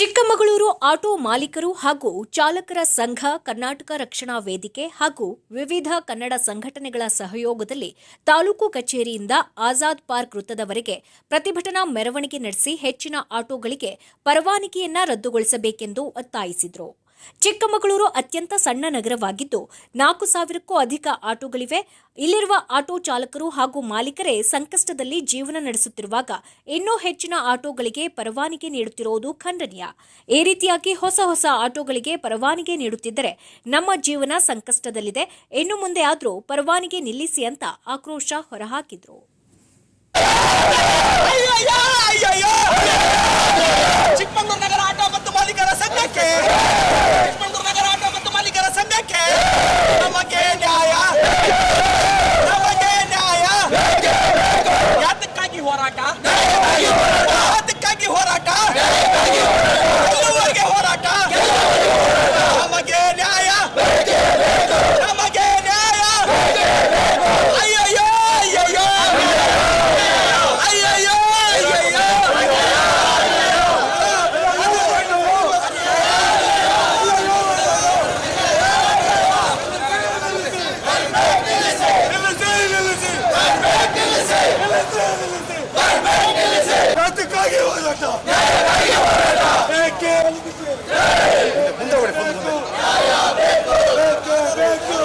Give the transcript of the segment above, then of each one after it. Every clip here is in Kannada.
ಚಿಕ್ಕಮಗಳೂರು ಆಟೋ ಮಾಲೀಕರು ಹಾಗೂ ಚಾಲಕರ ಸಂಘ, ಕರ್ನಾಟಕ ರಕ್ಷಣಾ ವೇದಿಕೆ ಹಾಗೂ ವಿವಿಧ ಕನ್ನಡ ಸಂಘಟನೆಗಳ ಸಹಯೋಗದಲ್ಲಿ ತಾಲೂಕು ಕಚೇರಿಯಿಂದ ಆಜಾದ್ ಪಾರ್ಕ್ ವೃತ್ತದವರೆಗೆ ಪ್ರತಿಭಟನಾ ಮೆರವಣಿಗೆ ನಡೆಸಿ ಹೆಚ್ಚಿನ ಆಟೋಗಳಿಗೆ ಪರವಾನಗಿಯನ್ನ ರದ್ದುಗೊಳಿಸಬೇಕೆಂದು ಒತ್ತಾಯಿಸಿದರು. ಚಿಕ್ಕಮಗಳೂರು ಅತ್ಯಂತ ಸಣ್ಣ ನಗರವಾಗಿದ್ದು ನಾಲ್ಕು ಸಾವಿರಕ್ಕೂ ಅಧಿಕ ಆಟೋಗಳಿವೆ. ಇಲ್ಲಿರುವ ಆಟೋ ಚಾಲಕರು ಹಾಗೂ ಮಾಲೀಕರೇ ಸಂಕಷ್ಟದಲ್ಲಿ ಜೀವನ ನಡೆಸುತ್ತಿರುವಾಗ ಇನ್ನೂ ಹೆಚ್ಚಿನ ಆಟೋಗಳಿಗೆ ಪರವಾನಗಿ ನೀಡುತ್ತಿರುವುದು ಖಂಡನೀಯ. ಈ ರೀತಿಯಾಗಿ ಹೊಸ ಹೊಸ ಆಟೋಗಳಿಗೆ ಪರವಾನಗಿ ನೀಡುತ್ತಿದ್ದರೆ ನಮ್ಮ ಜೀವನ ಸಂಕಷ್ಟದಲ್ಲಿದೆ. ಇನ್ನು ಮುಂದೆ ಆದರೂ ಪರವಾನಗಿ ನಿಲ್ಲಿಸಿ ಅಂತ ಆಕ್ರೋಶ ಹೊರಹಾಕಿದ್ರು ಅಯ್ಯಯ್ಯ, ಅಯ್ಯಯ್ಯ! ಚಿಕ್ಕಮಗಳೂರು ನಗರ ಆಟೋ ಮತ್ತು ಮಾಲೀಕರ ಸಂಘಕ್ಕೆ ಚಿಕ್ಕಮಗಳೂರು ನಗರ ಆಟೋ ಮತ್ತು ಮಾಲೀಕರ ಸಂಘಕ್ಕೆ ನಮಗೆ ನ್ಯಾಯ ನಮಗೆ ನ್ಯಾಯ ಯಾತಕ್ಕಾಗಿ ಹೋರಾಟ ಯಾತಕ್ಕಾಗಿ ಹೋರಾಟ ಎಲ್ಲಿವರೆಗೆ ಹೋರಾಟ ನಮಗೆ ನ್ಯಾಯ ನಮಗೆ ನ್ಯಾಯ ಅಯ್ಯಯ್ಯೋ ಅಯ್ಯಯ್ಯೋ ಅಯ್ಯಯ್ಯೋ ಅಯ್ಯಯ್ಯೋ ಕ್ರಾಂತಿಕಾಗಿ ಹೋರಾಟ ಏಕೆ? ಬೇಕು, ಬೇಕು.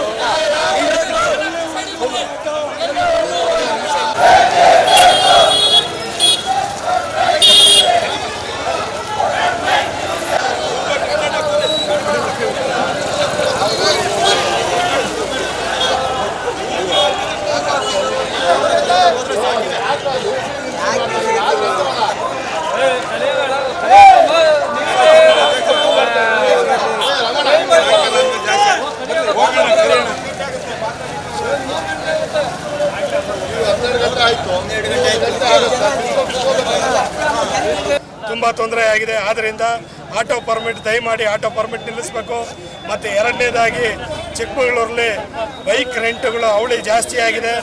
ತುಂಬ ತೊಂದರೆ ಆಗಿದೆ. ಆದ್ದರಿಂದ ಆಟೋ ಪರ್ಮಿಟ್ ದಯಮಾಡಿ ಆಟೋ ಪರ್ಮಿಟ್ ನಿಲ್ಲಿಸಬೇಕು. ಮತ್ತು ಎರಡನೇದಾಗಿ ಚಿಕ್ಕಮಗಳೂರಲ್ಲಿ ಬೈಕ್ ರೆಂಟ್ಗಳು ಅವಳಿ ಜಾಸ್ತಿ ಆಗಿದೆ.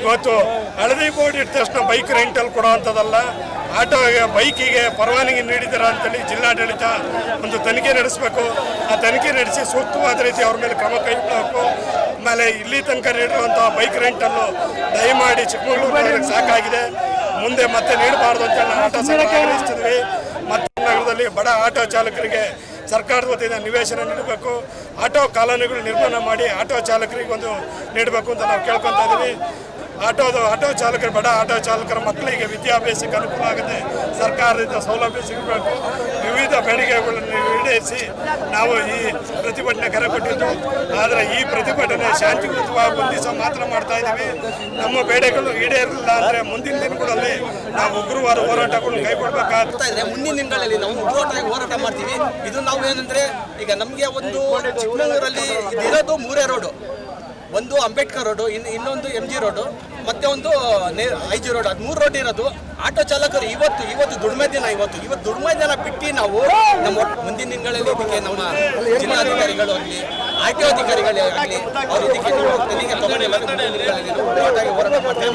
ಇವತ್ತು ಹಳದಿ ಬೋರ್ಡ್ ಇಟ್ಟ ತಕ್ಷಣ ಬೈಕ್ ರೆಂಟಲ್ಲಿ ಕೊಡೋವಂಥದ್ದಲ್ಲ. ಆಟೋಗೆ ಬೈಕಿಗೆ ಪರವಾನಗಿ ನೀಡಿದ್ದೀರಾ ಅಂತೇಳಿ ಜಿಲ್ಲಾಡಳಿತ ಒಂದು ತನಿಖೆ ನಡೆಸಬೇಕು. ಆ ತನಿಖೆ ನಡೆಸಿ ಸೂಕ್ತವಾದ ರೀತಿ ಅವ್ರ ಮೇಲೆ ಕ್ರಮ ಕೈಗೊಳ್ಳಬೇಕು. ಆಮೇಲೆ ಇಲ್ಲಿ ತನಕ ನೀಡಿರುವಂಥ ಬೈಕ್ ರೆಂಟನ್ನು ದಯಮಾಡಿ ಚಿಕ್ಕಮಗಳೂರು ಸಾಕಾಗಿದೆ. ಮುಂದೆ ಮತ್ತೆ ನೀಡಬಾರ್ದು ಅಂತ ಆಟೋ ಸಂಘ ಮತ್ತೆ ನಗರದಲ್ಲಿ ಬಡ ಆಟೋ ಚಾಲಕರಿಗೆ ಸರ್ಕಾರದ ವತಿಯಿಂದ ನಿವೇಶನ ನೀಡಬೇಕು. ಆಟೋ ಕಾಲೋನಿಗಳು ನಿರ್ಮಾಣ ಮಾಡಿ ಆಟೋ ಚಾಲಕರಿಗೆ ಒಂದು ನೀಡಬೇಕು ಅಂತ ನಾವು ಕೇಳ್ಕೊತಾ ಇದ್ದೀವಿ ಆಟೋದು ಆಟೋ ಚಾಲಕರು ಬಡ. ಆಟೋ ಚಾಲಕರ ಮಕ್ಕಳಿಗೆ ವಿದ್ಯಾಭ್ಯಾಸಕ್ಕೆ ಅನುಕೂಲ ಆಗುತ್ತೆ. ಸರ್ಕಾರದಿಂದ ಸೌಲಭ್ಯ ಸಿಗಬೇಕು. ವಿವಿಧ ಬೇಡಿಕೆಗಳನ್ನು ಈಡೇರಿಸಿ ನಾವು ಈ ಪ್ರತಿಭಟನೆ ಕರೆ ಕೊಟ್ಟಿದ್ದು. ಆದರೆ ಈ ಪ್ರತಿಭಟನೆ ಶಾಂತಿಯುತವಾಗಿ ಬಂಧಿಸ ಮಾತ್ರ ಮಾಡ್ತಾ ಇದ್ದೀವಿ. ನಮ್ಮ ಬೇಡಿಕೆಗಳು ಈಡೇರಲಿಲ್ಲ ಅಂದರೆ ಮುಂದಿನ ದಿನಗಳಲ್ಲಿ ನಾವು ಉಗ್ರವಾದ ಹೋರಾಟಗಳು ಇದ್ರೆ ಮುಂದಿನ ದಿನಗಳಲ್ಲಿ ನಾವು ಉಗ್ರವಾಗಿ ಹೋರಾಟ ಮಾಡ್ತೀವಿ. ಇದು ನಾವು ಏನಂದ್ರೆ ಈಗ ನಮಗೆ ಒಂದು ಚಿಕ್ಕಮಗಳೂರಲ್ಲಿ ಇದಿರೋದು ಮೂರೇ ರೋಡು. ಒಂದು ಅಂಬೇಡ್ಕರ್ ರೋಡು ಇನ್ನು ಇನ್ನೊಂದು ಎಂ ಜಿ ರೋಡು, ಮತ್ತೆ ಒಂದು ಐ ಜಿ ರೋಡ್, ಅದು ಮೂರು ರೋಡ್ ಇರೋದು. ಆಟೋ ಚಾಲಕರು ಇವತ್ತು ಇವತ್ತು ದುಡಿಮೆ ದಿನ ಇವತ್ತು. ಇವತ್ತು ದುಡಿಮೆ ದಿನ ಬಿಟ್ಟು ನಾವು ನಮ್ಮ ಮುಂದಿನ ದಿನಗಳಲ್ಲಿ ಇದಕ್ಕೆ ನಮ್ಮ ಜಿಲ್ಲಾಧಿಕಾರಿಗಳು ಆಗಲಿ, ಆರ್ ಟಿ ಅಧಿಕಾರಿಗಳೇ ಆಗಲಿ, ಅವ್ರು ಇದಕ್ಕೆ ಹೋರಾಟ ಮಾಡ್ತೀವಿ.